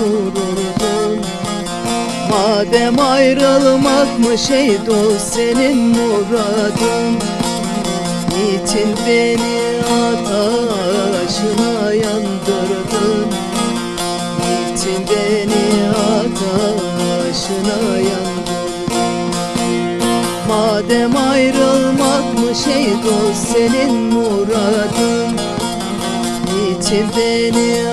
vururdun Madem ayrılmakmış ey dost senin muradın? Niçin beni ateşine yandırdın? Niçin beni ateşine yandırdın? Madem ayrılmakmış ey dost senin muradın? Niçin beni